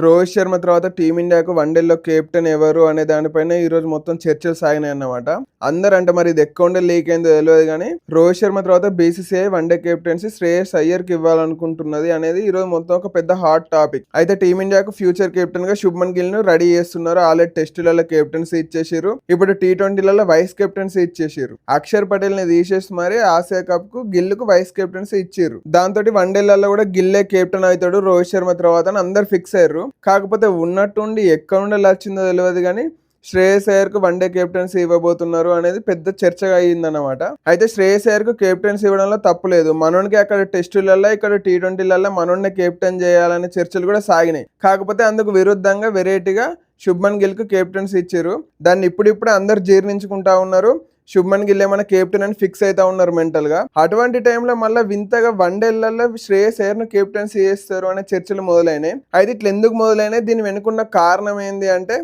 రోహిత్ శర్మ తర్వాత టీమిండియాకు వన్డేలో కెప్టెన్ ఎవరు అనే దానిపైన ఈ రోజు మొత్తం చర్చలు సాగినాయి అన్నమాట. అందరూ అంటే మరి ఇది ఎక్కువ లీక్ అయిందో తెలియదు కానీ రోహిత్ శర్మ తర్వాత BCCI one day captaincy Shreyas అయ్యర్కి ఇవ్వాలనుకుంటున్నది అనేది ఈ రోజు మొత్తం ఒక పెద్ద హాట్ టాపిక్. అయితే టీమిండియాకు ఫ్యూచర్ కెప్టెన్గా శుభ్మన్ గిల్ను రెడీ చేస్తున్నారు. ఆల్రెడీ టెస్టులలో కెప్టెన్సీ ఇచ్చేసారు ఇప్పుడు టీ ట్వంటీలలో వైస్ కెప్టెన్సీ ఇచ్చేసారు అక్షర్ పటేల్ని తీసేసి మరి ఆసియా కప్కు గిల్కు వైస్ కెప్టెన్సీ ఇచ్చారు. దాంతో వన్డేలలో కూడా గిల్లే కెప్టెన్ అవుతాడు రోహిత్ శర్మ తర్వాత అందరు ఫిక్స్ అయ్యారు. కాకపోతే ఉన్నట్టుండి ఎక్కడ నుండి వచ్చిందో తెలియదు కానీ శ్రేయస్ అయ్యర్కు వన్డే కెప్టెన్సీ ఇవ్వబోతున్నారు అనేది పెద్ద చర్చగా అయ్యిందన్నమాట. అయితే శ్రేయస్ అయ్యర్కు కెప్టెన్సీ ఇవ్వడంలో తప్పులేదు మనోనికి అక్కడ టెస్టులలో ఇక్కడ టీ ట్వంటీలలో మనోడిని కెప్టెన్ చేయాలనే చర్చలు కూడా సాగినాయి. కాకపోతే అందుకు విరుద్ధంగా వెరైటీగా శుభ్మన్ గిల్కు కెప్టెన్సీ ఇచ్చారు. దాన్ని ఇప్పుడిప్పుడే అందరు జీర్ణించుకుంటా ఉన్నారు. శుభ్మన్ గిల్ ఏమైనా కెప్టెన్ అని ఫిక్స్ అవుతా ఉన్నారు మెంటల్గా అటువంటి టైంలో మళ్ళీ వింతగా వన్డేళ్ళలో శ్రేయస్ అయ్యర్ను కెప్టెన్సీ చేస్తారు అనే చర్చలు మొదలైనాయి. అయితే ఇట్లా ఎందుకు మొదలైనాయి? దీని వెనుకున్న కారణం ఏంది అంటే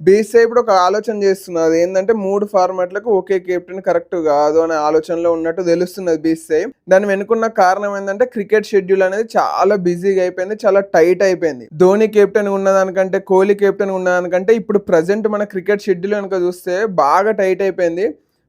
బీసీఐ ఇప్పుడు ఒక ఆలోచన చేస్తున్నది ఏంటంటే మూడు ఫార్మాట్లకు ఒకే కెప్టెన్ కరెక్ట్ కాదు అనే ఆలోచనలో ఉన్నట్టు తెలుస్తున్నది బీసీఐ. దాని వెనుకున్న కారణం ఏంటంటే క్రికెట్ షెడ్యూల్ అనేది చాలా బిజీగా అయిపోయింది చాలా టైట్ అయిపోయింది. ధోని కెప్టెన్ ఉన్నదానికంటే కోహ్లీ కెప్టెన్ ఉన్నదానికంటే ఇప్పుడు ప్రజెంట్ మన క్రికెట్ షెడ్యూల్ కనుక చూస్తే బాగా టైట్ అయిపోయింది.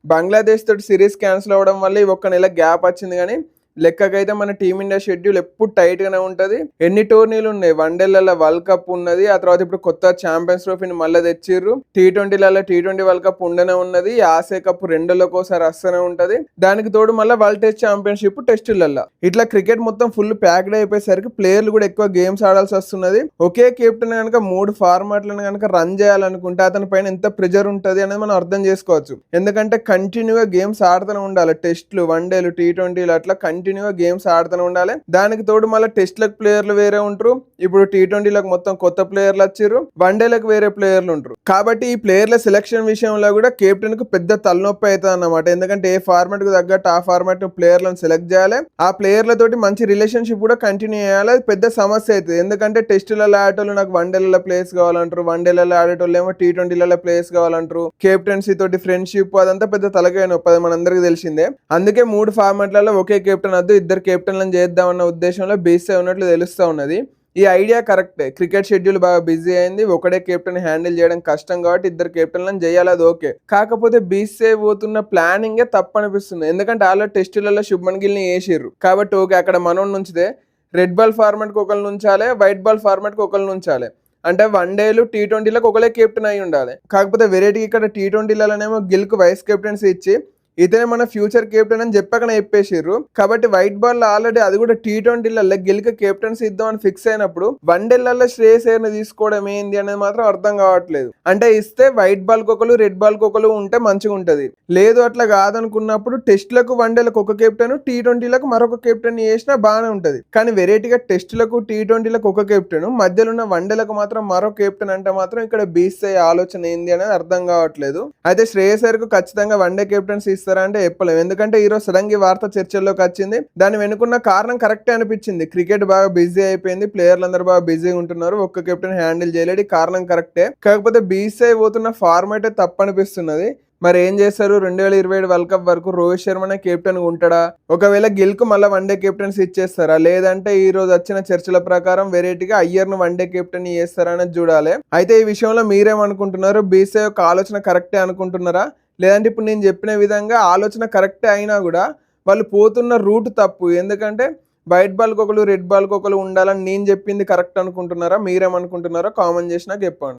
బంగ్లాదేశ్ తోటి సిరీస్ క్యాన్సిల్ అవ్వడం వల్ల ఈ ఒక్క నెల గ్యాప్ వచ్చింది కానీ లెక్కకైతే మన టీమిండియా షెడ్యూల్ ఎప్పుడు టైట్ గానే ఉంటుంది. ఎన్ని టోర్నీలు ఉన్నాయి? వన్డేలలో వరల్డ్ కప్ ఉన్నది. ఆ తర్వాత ఇప్పుడు కొత్త ఛాంపియన్స్ ట్రోఫీని మళ్ళీ తెచ్చిర్రు. టీ ట్వంటీలలో టీ ట్వంటీ వరల్డ్ కప్ ఉండనే ఉన్నది. ఆసియా కప్ రెండులోకి ఒకసారి వస్తూనే ఉంటది. దానికి తోడు మళ్ళీ వరల్డ్ టెస్ట్ ఛాంపియన్షిప్ టెస్టులలో ఇట్లా క్రికెట్ మొత్తం ఫుల్ ప్యాక్డ్ అయిపోయేసరికి ప్లేయర్లు కూడా ఎక్కువ గేమ్స్ ఆడాల్సి వస్తున్నది. ఒకే కెప్టెన్ కనుక మూడు ఫార్మాట్లను కనుక రన్ చేయాలనుకుంటే అతని పైన ఎంత ప్రెజర్ ఉంటుంది అనేది మనం అర్థం చేసుకోవచ్చు. ఎందుకంటే కంటిన్యూగా గేమ్స్ ఆడుతూనే ఉండాలి. టెస్ట్లు వన్డేలు టీ ట్వంటీలు అట్లా కంటిన్యూగా గేమ్స్ ఆడుతూనే ఉండాలి. దానికి తోడు మళ్ళీ టెస్ట్లకు ప్లేయర్లు వేరే ఉంటారు. ఇప్పుడు టీ ట్వంటీలకు మొత్తం కొత్త ప్లేయర్లు వచ్చారు వన్డేలకు వేరే ప్లేయర్లు ఉంటారు. కాబట్టి ఈ ప్లేయర్ల సెలక్షన్ విషయంలో కూడా కెప్టెన్కు పెద్ద తలనొప్పి అవుతుంది అన్నమాట ఎందుకంటే ఏ ఫార్మాట్కు తగ్గట్టు ఆ ఫార్మాట్ ప్లేయర్లను సెలెక్ట్ చేయాలి. ఆ ప్లేయర్లతోటి మంచి రిలేషన్షిప్ కూడా కంటిన్యూ చేయాలి. అది పెద్ద సమస్య అవుతుంది ఎందుకంటే టెస్టులలో ఆడేటోళ్ళు నాకు వన్డేలలో ప్లేస్ కావాలంటారు. వన్డేలలో ఆడేటోళ్ళు ఏమో టీ ట్వంటీలలో ప్లేస్ కావాలంటారు. కెప్టెన్సీ తోటి ఫ్రెండ్షిప్ అదంతా పెద్ద తలకాయ నొప్పి. అది మనందరికీ తెలిసిందే. అందుకే మూడు ఫార్మాట్లలో ఒకే కెప్టెన్ వద్దు ఇద్దరు కెప్టెన్లను చేద్దామన్న ఉద్దేశంలో బీసీ ఉన్నట్లు తెలుస్తూ ఉన్నది. ఈ ఐడియా కరెక్టే. క్రికెట్ షెడ్యూల్ బాగా బిజీ అయింది. ఒకటే కెప్టెన్ హ్యాండిల్ చేయడం కష్టం కాబట్టి ఇద్దరు కెప్టెన్లను చేయాలి అది ఓకే. కాకపోతే బీసీఐ పోతున్న ప్లానింగే తప్పు అనిపిస్తుంది ఎందుకంటే ఆల్రెడీ టెస్టులలో శుభ్మన్ గిల్ని వేసిర్రు. కాబట్టి ఓకే అక్కడ మనం నుంచిదే. రెడ్ బాల్ ఫార్మాట్కి ఒకరిని ఉంచాలి వైట్ బాల్ ఫార్మాట్కి ఒకరిని ఉంచాలి అంటే వన్ డేలు టీ ట్వంటీలకు ఒకలే కెప్టెన్ అయి ఉండాలి. కాకపోతే వెరైటీ ఇక్కడ టీ ట్వంటీలలోనేమో గిల్కు వైస్ కెప్టెన్సీ ఇచ్చి ఇతనే మన ఫ్యూచర్ కెప్టెన్ అని చెప్పకనే చెప్పేసారు కాబట్టి వైట్ బాల్ ఆల్రెడీ అది కూడా టీ ట్వంటీలలో గెలిక కెప్టెన్సీ ఇద్దాం అని ఫిక్స్ అయినప్పుడు వన్డేలలో శ్రేయస్ అయ్యర్ని తీసుకోవడం ఏంది అనేది మాత్రం అర్థం కావట్లేదు. అంటే ఇస్తే వైట్ బాల్ కొకలు రెడ్ బాల్ కొకలు ఉంటే మంచిగా ఉంటుంది. లేదు అట్లా కాదనుకున్నప్పుడు టెస్ట్లకు వన్డేలకు ఒక కెప్టెన్ టీ ట్వంటీలకు మరొక కెప్టెన్ చేసినా బాగానే ఉంటది. కానీ వెరైటీగా టెస్టులకు టీ ట్వంటీలకు ఒక కెప్టెన్ మధ్యలో ఉన్న వన్డేలకు మాత్రం మరో కెప్టెన్ అంటే మాత్రం ఇక్కడ బీసీఐ ఆలోచన ఏంది అనేది అర్థం కావట్లేదు. అయితే శ్రేయస్ అయ్యర్కు ఖచ్చితంగా వన్డే కెప్టెన్సీ ఇస్తారా అంటే చెప్పలేము ఎందుకంటే ఈరోజు సడన్గా వార్త చర్చల్లోకి వచ్చింది. దాని వెనుకున్న కారణం కరెక్టే అనిపించింది. క్రికెట్ బాగా బిజీ అయిపోయింది. ప్లేయర్లు అందరూ బాగా బిజీగా ఉంటున్నారు. ఒక్క కెప్టెన్ హ్యాండిల్ చేయలేడు. కారణం కరెక్టే. కాకపోతే బీసీఐ పోతున్న ఫార్మాటే తప్పనిపిస్తున్నది. మరి ఏం చేస్తారు? రెండు వేల ఇరవై ఏడు వరల్డ్ కప్ వరకు రోహిత్ శర్మనే కెప్టెన్ ఉంటాడా? ఒకవేళ గిల్కు మళ్ళీ వన్డే కెప్టెన్స్ ఇచ్చేస్తారా? లేదంటే ఈ రోజు వచ్చిన చర్చల ప్రకారం వెరైటీగా అయ్యర్ను వన్డే కెప్టెన్ చేస్తారా అనేది చూడాలి. అయితే ఈ విషయంలో మీరేమనుకుంటున్నారు? బీసీఐ ఒక ఆలోచన కరెక్టే అనుకుంటున్నారా? లేదంటే ఇప్పుడు నేను చెప్పిన విధంగా ఆలోచన కరెక్టే అయినా కూడా వాళ్ళు పోతున్న రూట్ తప్పు. ఎందుకంటే వైట్ బాల్కి ఒకరు రెడ్ బాల్కి ఒకరు ఉండాలని నేను చెప్పింది కరెక్ట్ అనుకుంటున్నారా? మీరేమనుకుంటున్నారో కామెంట్ చేసి నాకు చెప్పండి.